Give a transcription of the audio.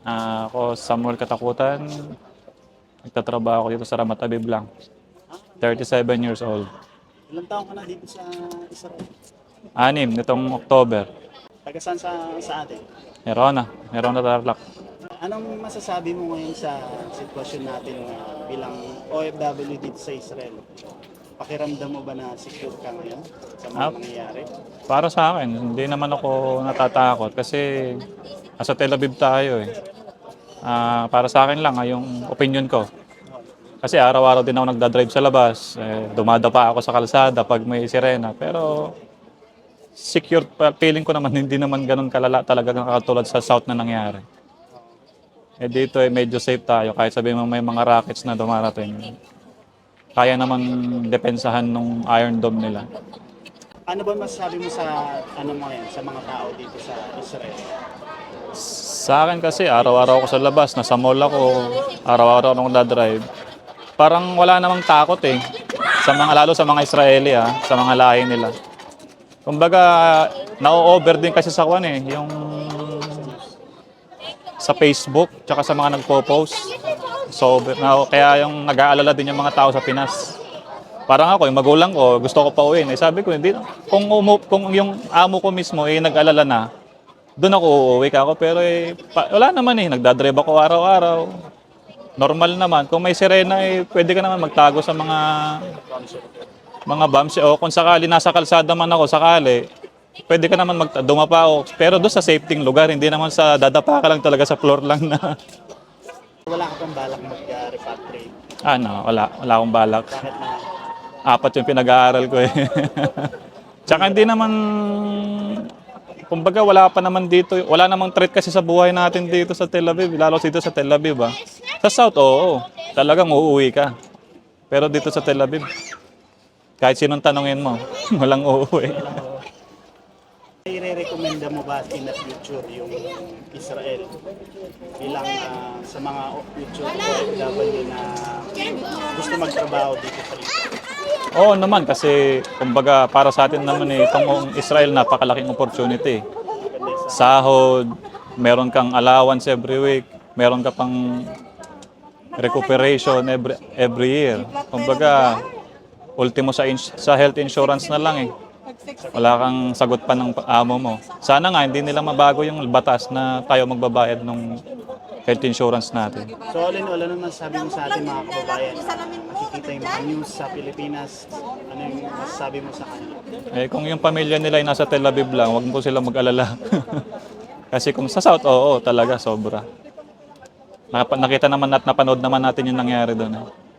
Ah, ako, Samuel Katakutan. Nagtatrabaho ako dito sa Ramat Abib lang. 37 years old. Ilang taon ka na dito sa Israel? Anim, nitong October. Taga saan sa, sa atin? Meron na. Meron na Tarlac. Anong masasabi mo ngayon sa sitwasyon natin uh, bilang OFW dito sa Israel? Pakiramdam mo ba na secure ka ngayon sa mga Ah. nangyayari? Para sa akin, hindi naman ako natatakot kasi nasa Tel Aviv tayo eh. Ah, para sa akin lang, ah, yung opinion ko. Kasi araw-araw din ako nagdadrive sa labas. Eh, dumadapa ako sa kalsada pag may sirena. Pero secure feeling ko naman hindi naman ganun kalala talaga katulad sa south na nangyari. Eh dito eh medyo safe tayo kahit sabihin mo may mga rockets na dumarating. Kaya naman depensahan nung Iron Dome nila. Ano ba masasabi mo sa ano mo yan, sa mga tao dito sa Israel? Sa akin kasi, araw-araw ako sa labas, nasa mall ako, araw-araw ako nagdadrive. Parang wala namang takot eh. Sa mga, lalo sa mga Israeli ah, sa mga lahi nila. Kumbaga, na-over din kasi sa kwan eh, yung sa Facebook, tsaka sa mga nagpo-post. So, na, kaya yung nag-aalala din yung mga tao sa Pinas. Parang ako, yung magulang ko, gusto ko pa uwi. Eh, sabi ko, hindi, kung, umu, kung yung amo ko mismo eh, nag-alala na, doon ako uuwi ako. Pero eh, pa, wala naman eh, nagdadrive ako araw-araw. Normal naman. Kung may sirena eh, pwede ka naman magtago sa mga mga bumps. O kung sakali nasa kalsada man ako, sakali, pwede ka naman mag dumapa ako. Pero doon sa safety lugar, hindi naman sa dadapa ka lang talaga sa floor lang na. Wala ka pang balak mag-repatriate. ano, wala. Wala akong balak. Bakit na? apat yung pinag-aaral ko eh. Tsaka hindi naman, kumbaga wala pa naman dito, wala namang threat kasi sa buhay natin dito sa Tel Aviv, lalo dito sa Tel Aviv ah. Sa South, oo, talagang uuwi ka. Pero dito sa Tel Aviv, kahit sinong tanongin mo, walang uuwi. I-recommenda mo ba in the future yung Israel bilang ah, sa mga future OFW na gusto magtrabaho dito sa Israel? Oo naman, kasi kumbaga para sa atin naman eh, itong Israel napakalaking opportunity. Sahod, meron kang allowance every week, meron ka pang recuperation every, every year. Kumbaga, ultimo sa, ins- sa health insurance na lang eh. Wala kang sagot pa ng amo mo. Sana nga hindi nila mabago yung batas na tayo magbabayad ng health insurance natin. So all in all, ano masasabi mo sa ating mga kababayan? Makikita yung mga news sa Pilipinas, ano yung masasabi mo sa kanila? Eh, kung yung pamilya nila ay nasa Tel Aviv lang, wag mo sila mag-alala. Kasi kung sa South, oo, talaga, sobra. Nakita naman at napanood naman natin yung nangyari doon. Eh.